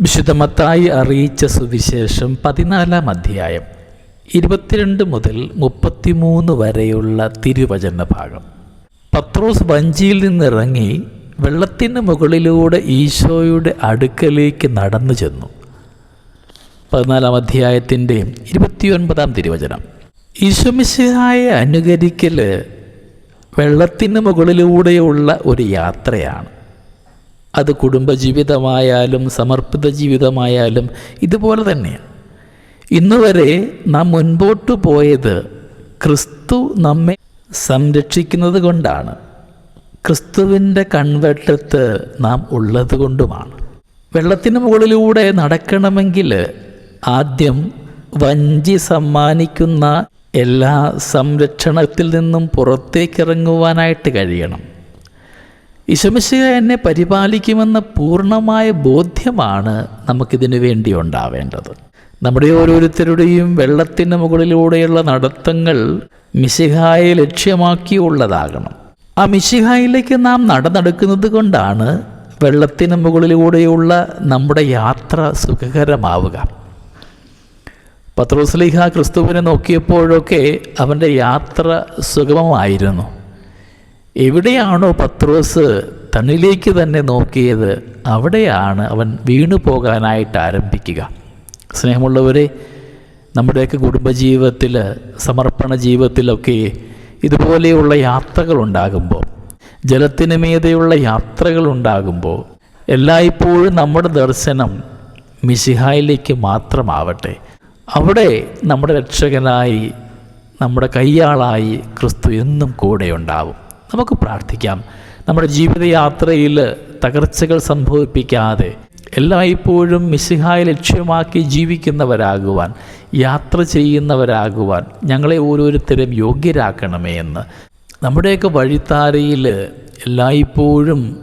വിശുദ്ധമത്തായി അറിയിച്ച സുവിശേഷം പതിനാലാം അധ്യായം ഇരുപത്തിരണ്ട് മുതൽ മുപ്പത്തിമൂന്ന് വരെയുള്ള തിരുവചന ഭാഗം. പത്രോസ് വഞ്ചിയിൽ നിന്നിറങ്ങി വെള്ളത്തിന് മുകളിലൂടെ ഈശോയുടെ അടുക്കലേക്ക് നടന്നു ചെന്നു. പതിനാലാം അധ്യായത്തിന്റെ ഇരുപത്തിയൊൻപതാം തിരുവചനം. ഈശോമിശയായ അനുകരിക്കൽ വെള്ളത്തിന് മുകളിലൂടെയുള്ള ഒരു യാത്രയാണ്. അത് കുടുംബജീവിതമായാലും സമർപ്പിത ജീവിതമായാലും ഇതുപോലെ തന്നെയാണ്. ഇന്ന് വരെ നാം മുൻപോട്ട് പോയത് ക്രിസ്തു നമ്മെ സംരക്ഷിക്കുന്നത് കൊണ്ടാണ്. ക്രിസ്തുവിന്റെ കൺവെട്ടത്ത് നാം ഉള്ളത് കൊണ്ടുമാണ്. വെള്ളത്തിന് മുകളിലൂടെ നടക്കണമെങ്കിൽ ആദ്യം വഞ്ചി സമ്മാനിക്കുന്ന എല്ലാ സംരക്ഷണത്തിൽ നിന്നും പുറത്തേക്കിറങ്ങുവാനായിട്ട് കഴിയണം. ഈശോമിശിഹ എന്നെ പരിപാലിക്കുമെന്ന പൂർണമായ ബോധ്യമാണ് നമുക്കിതിനു വേണ്ടി ഉണ്ടാവേണ്ടത്. നമ്മുടെ ഓരോരുത്തരുടെയും വെള്ളത്തിന് മുകളിലൂടെയുള്ള നടത്തങ്ങൾ മിശിഹായെ ലക്ഷ്യമാക്കിയുള്ളതാകണം. ആ മിശിഹായിലേക്ക് നാം നടന്നെടുക്കുന്നത് കൊണ്ടാണ് വെള്ളത്തിന് മുകളിലൂടെയുള്ള നമ്മുടെ യാത്ര സുഖകരമാവുക. പത്രോസ്ലിഹ ക്രിസ്തുവിനെ നോക്കിയപ്പോഴൊക്കെ അവന്റെ യാത്ര സുഗമമായിരുന്നു. എവിടെയാണോ പത്രോസ് തന്നിലേക്ക് തന്നെ നോക്കിയത് അവിടെയാണ് അവൻ വീണു പോകാനായിട്ട് ആരംഭിക്കുക. സ്നേഹമുള്ളവരെ നമ്മുടെയൊക്കെ കുടുംബജീവിതത്തിൽ സമർപ്പണ ജീവിതത്തിലൊക്കെ ഇതുപോലെയുള്ള യാത്രകളുണ്ടാകുമ്പോൾ ജലത്തിന് മീതെയുള്ള യാത്രകളുണ്ടാകുമ്പോൾ എല്ലായ്പ്പോഴും നമ്മുടെ ദർശനം മിശിഹായിലേക്ക് മാത്രമാവട്ടെ. അവിടെ നമ്മുടെ രക്ഷകനായി നമ്മുടെ കയ്യാളായി ക്രിസ്തു എന്നും കൂടെ ഉണ്ടാവും. നമുക്ക് പ്രാർത്ഥിക്കാം. നമ്മുടെ ജീവിതയാത്രയിൽ തകർച്ചകൾ സംഭവിപ്പിക്കാതെ എല്ലായ്പ്പോഴും മിശിഹായ ലക്ഷ്യമാക്കി ജീവിക്കുന്നവരാകുവാൻ യാത്ര ചെയ്യുന്നവരാകുവാൻ ഞങ്ങളെ ഓരോരുത്തരും യോഗ്യരാക്കണമേ എന്ന്. നമ്മുടെയൊക്കെ വഴിത്താരയിൽ എല്ലായ്പ്പോഴും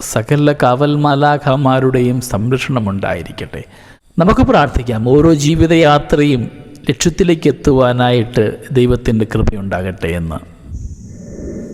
സകല കാവൽമാലാഖമാരുടെയും സംരക്ഷണമുണ്ടായിരിക്കട്ടെ നമുക്ക് പ്രാർത്ഥിക്കാം. ഓരോ ജീവിതയാത്രയും ലക്ഷ്യത്തിലേക്ക് എത്തുവാനായിട്ട് ദൈവത്തിന്റെ കൃപയുണ്ടാകട്ടെ എന്ന്.